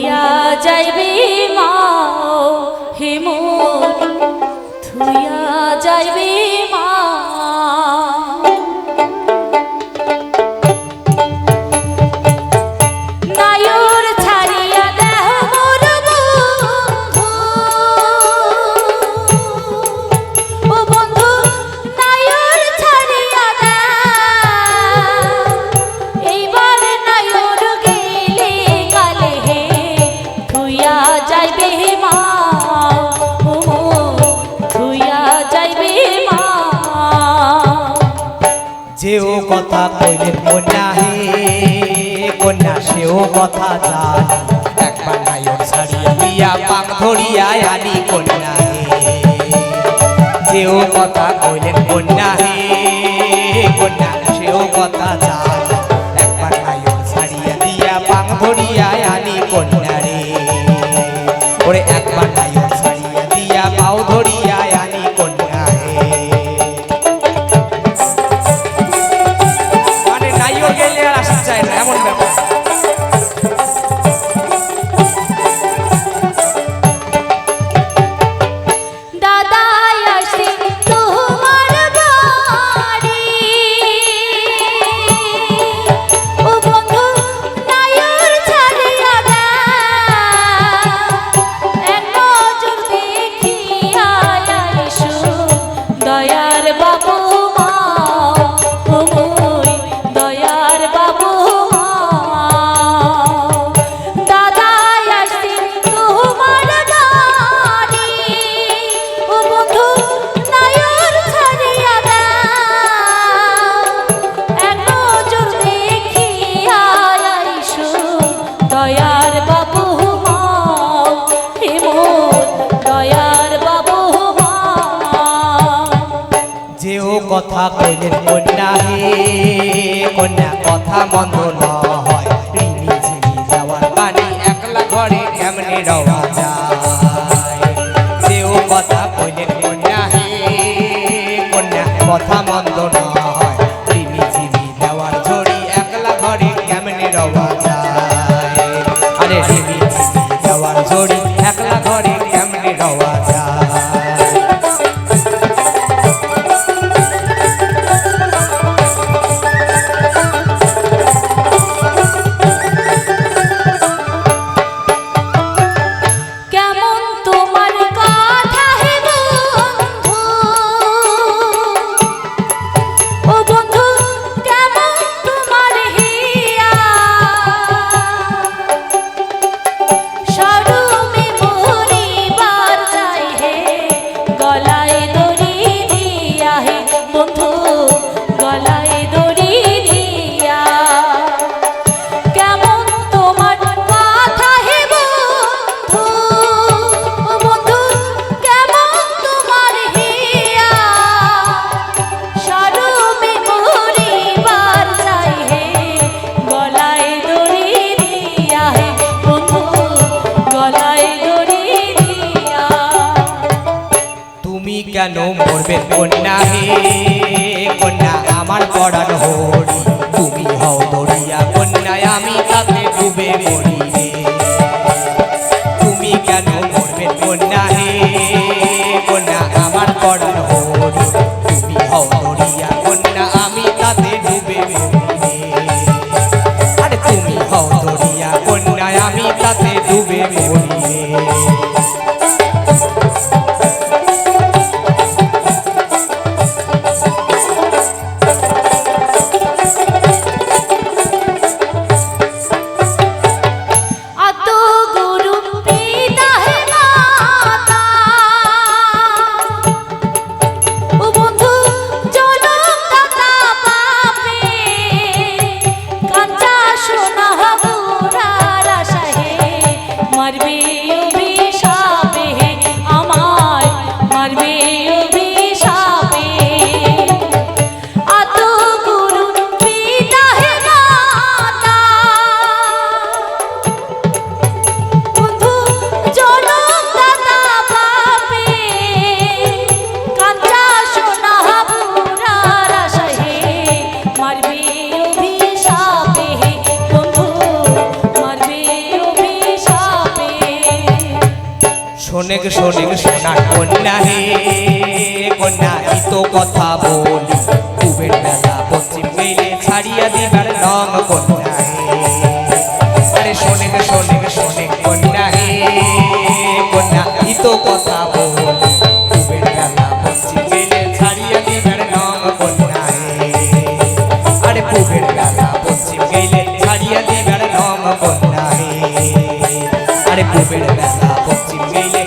থুইয়া যাইবি মা হিমুর থুইয়া যাইবি কইলেন, কন্যা হে, কন্যা সেও কথা জান। একবার নায়ক ছাড়িয়া পাক ধরিয়া আনি, কন্যা হে। সেও কথা কইলেন, কন্যা হে, কন্যা সেও কথা একবার নায়ক ছাড়িয়া দিয়া পাক ধরিয়া আনি, কন্যা রে। ওরে একবার নায়ক ছাড়িয়া দিয়া পাও ধরিয়া Don't want কথা কইলেন মন নাহি কন্যা কথা মন্দ নয় রিমি ঝিমি যাওয়ার পানি একলা ঘরে এমনি রওয়া তুমি কেন মরবে? কন্যা হে কন্যা আমার পড়ার হরি। তুমি হও দরিয়া কন্যা আমি তাতে ডুবে মরি। শোনেক শোনেক সোনার কন্যা হে কন্যা ইতো কথা বলি। কুবের বেলা পশ্চিম গেলে ছাড়িয়া দিবার নং কন্যা আরে শোনেক শোনেক শোনেক কন্যা হে কন্যা ইতো কথা বলি। কুবের বেলা পশ্চিম গেলে ছাড়িয়া দিবার নং কন্যা আরে কুবের বেলা পশ্চিম গেলে ছাড়িয়া দিবার নং কন্যা আরে কুবের বেলা পশ্চিম গেলে